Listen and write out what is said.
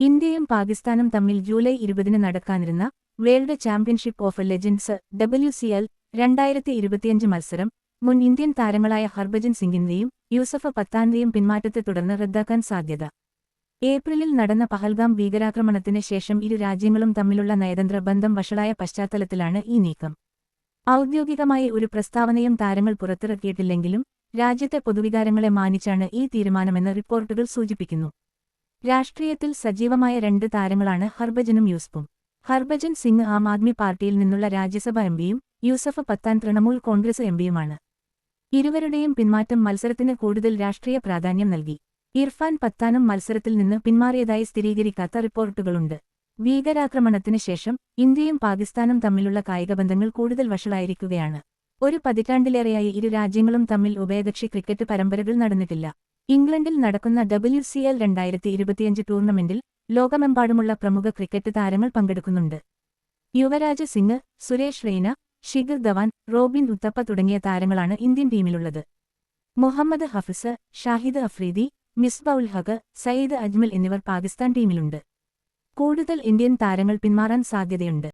ഇന്ത്യയും പാകിസ്ഥാനും തമ്മിൽ ജൂലൈ ഇരുപതിന് നടക്കാനിരുന്ന world championship of legends W C L രണ്ടായിരത്തി ഇരുപത്തിയഞ്ച് മത്സരം മുൻ ഇന്ത്യൻ താരങ്ങളായ ഹർഭജൻ സിംഗിന്റെയും യൂസഫ് പത്താന്റെയും പിന്മാറ്റത്തെ തുടർന്ന് റദ്ദാക്കാൻ സാധ്യത. ഏപ്രിലിൽ നടന്ന പഹൽഗാം ഭീകരാക്രമണത്തിന് ശേഷം ഇരു രാജ്യങ്ങളും തമ്മിലുള്ള നയതന്ത്ര ബന്ധം വഷളായ പശ്ചാത്തലത്തിലാണ് ഈ നീക്കം. ഔദ്യോഗികമായി ഒരു പ്രസ്താവനയും താരങ്ങൾ പുറത്തിറക്കിയിട്ടില്ലെങ്കിലും രാജ്യത്തെ പൊതുവികാരങ്ങളെ മാനിച്ചാണ് ഈ തീരുമാനമെന്ന് റിപ്പോർട്ടുകൾ സൂചിപ്പിക്കുന്നു. രാഷ്ട്രീയത്തിൽ സജീവമായ രണ്ട് താരങ്ങളാണ് ഹർഭജനും യൂസഫും. ഹർഭജൻ സിംഗ് ആം ആദ്മി പാർട്ടിയിൽ നിന്നുള്ള രാജ്യസഭ എംപിയും യൂസഫ് പത്താൻ തൃണമൂൽ കോൺഗ്രസ് എംപിയുമാണ് ഇരുവരുടെയും പിന്മാറ്റം മത്സരത്തിന് കൂടുതൽ രാഷ്ട്രീയ പ്രാധാന്യം നൽകി. ഇർഫാൻ പത്താനും മത്സരത്തിൽ നിന്ന് പിന്മാറിയതായി സ്ഥിരീകരിക്കാത്ത റിപ്പോർട്ടുകളുണ്ട്. ഭീകരാക്രമണത്തിന് ശേഷം ഇന്ത്യയും പാകിസ്ഥാനും തമ്മിലുള്ള കായികബന്ധങ്ങൾ കൂടുതൽ വഷളായിരിക്കുകയാണ്. ഒരു പതിറ്റാണ്ടിലേറെയായി ഇരു രാജ്യങ്ങളും തമ്മിൽ ഉഭയകക്ഷി ക്രിക്കറ്റ് പരമ്പരകൾ നടന്നിട്ടില്ല. ഇംഗ്ലണ്ടിൽ നടക്കുന്ന ഡബ്ല്യു സി എൽ രണ്ടായിരത്തി ഇരുപത്തിയഞ്ച് ടൂർണമെന്റിൽ ലോകമെമ്പാടുമുള്ള പ്രമുഖ ക്രിക്കറ്റ് താരങ്ങൾ പങ്കെടുക്കുന്നുണ്ട്. യുവരാജ് സിംഗ് സുരേഷ് റെയ്ന ഷിഖർ ധവാൻ റോബിൻ ഉത്തപ്പ തുടങ്ങിയ താരങ്ങളാണ് ഇന്ത്യൻ ടീമിലുള്ളത്. മുഹമ്മദ് ഹഫിസ് ഷാഹിദ് അഫ്രീദി മിസ്ബ ഉൽ ഹഖ് സയ്യിദ് അജ്മൽ എന്നിവർ പാകിസ്ഥാൻ ടീമിലുണ്ട്. കൂടുതൽ ഇന്ത്യൻ താരങ്ങൾ പിന്മാറാൻ സാധ്യതയുണ്ട്.